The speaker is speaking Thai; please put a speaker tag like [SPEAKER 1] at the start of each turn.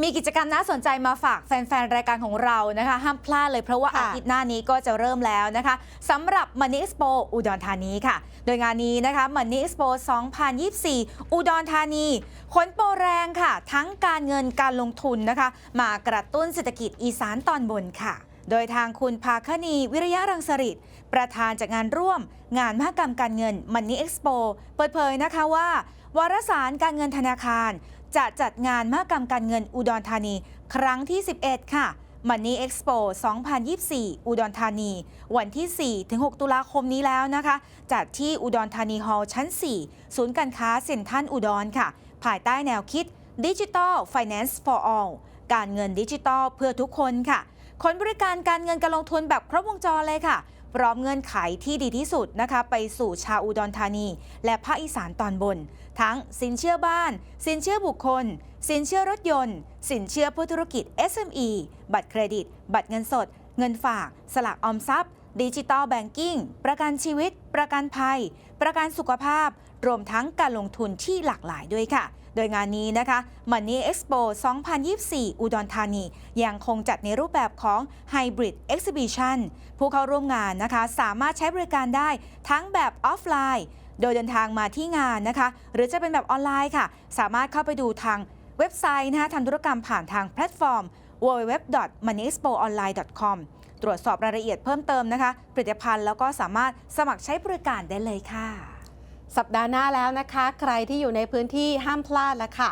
[SPEAKER 1] มีกิจกรรมน่าสนใจมาฝากแฟน ๆ รายการของเรานะคะ ห้ามพลาดเลยเพราะว่า
[SPEAKER 2] ค่ะ
[SPEAKER 1] อาทิตย์หน้านี้ก็จะเริ่มแล้วนะคะสำหรับ Money Expo อุดรธานีค่ะ โดยงานนี้นะคะ Money Expo 2024 อุดรธานีขนโปรแรงค่ะ ทั้งการเงินการลงทุนนะคะ มากระตุ้นเศรษฐกิจอีสานตอนบนค่ะโดยทางคุณภาคณีวิริยะรังสริตประธานจากงานร่วม งานมหกรรมการเงิน Money Expo เปิดเผยนะคะว่า วารสารการเงินธนาคาร จะจัดงานมหกรรมการเงินอุดรธานี ครั้งที่ 11 ค่ะ Money Expo 2024 อุดรธานี วันที่ 4-6 ตุลาคมนี้แล้วนะคะ จัดที่อุดรธานีฮอลล์ชั้น 4 ศูนย์การค้าเซ็นทรัลอุดรค่ะ ภายใต้แนวคิด Digital Finance for All การเงินดิจิทัลเพื่อทุกคนค่ะ คนบริการการเงินการลงทุนแบบครบวงจรเลยค่ะ พร้อมเงื่อนไขที่ดีที่สุดนะคะ ไปสู่ชาวอุดรธานี และภาคอีสานตอนบน ทั้งสินเชื่อบ้าน สินเชื่อบุคคล สินเชื่อรถยนต์ สินเชื่อผู้ธุรกิจ SME บัตรเครดิต บัตรเงินสด เงินฝาก สลากออมทรัพย์ ดิจิตอลแบงกิ้งประกันชีวิต ประกันภัย ประกันสุขภาพ รวมทั้งการลงทุนที่หลากหลายด้วยค่ะ โดยงานนี้นะคะ Money Expo 2024 อุดรธานี ยังคงจัดในรูปแบบของ Hybrid Exhibition ผู้เข้าร่วมงานนะคะ สามารถใช้บริการได้ทั้งแบบออฟไลน์ โดยเดินทางมาที่งานนะคะ หรือจะเป็นแบบออนไลน์ค่ะ สามารถเข้าไปดูทางเว็บไซต์นะคะทำธุรกรรมผ่านทางแพลตฟอร์ม www.moneyexpoonline.com ตรวจสอบรายละเอียดเพิ่มเติมนะคะ ผลิตภัณฑ์แล้วก็สามารถสมัครใช้บริการได้เลยค่ะ
[SPEAKER 2] สัปดาห์หน้าแล้วนะคะ ใครที่อยู่ในพื้นที่ห้ามพลาดละค่ะ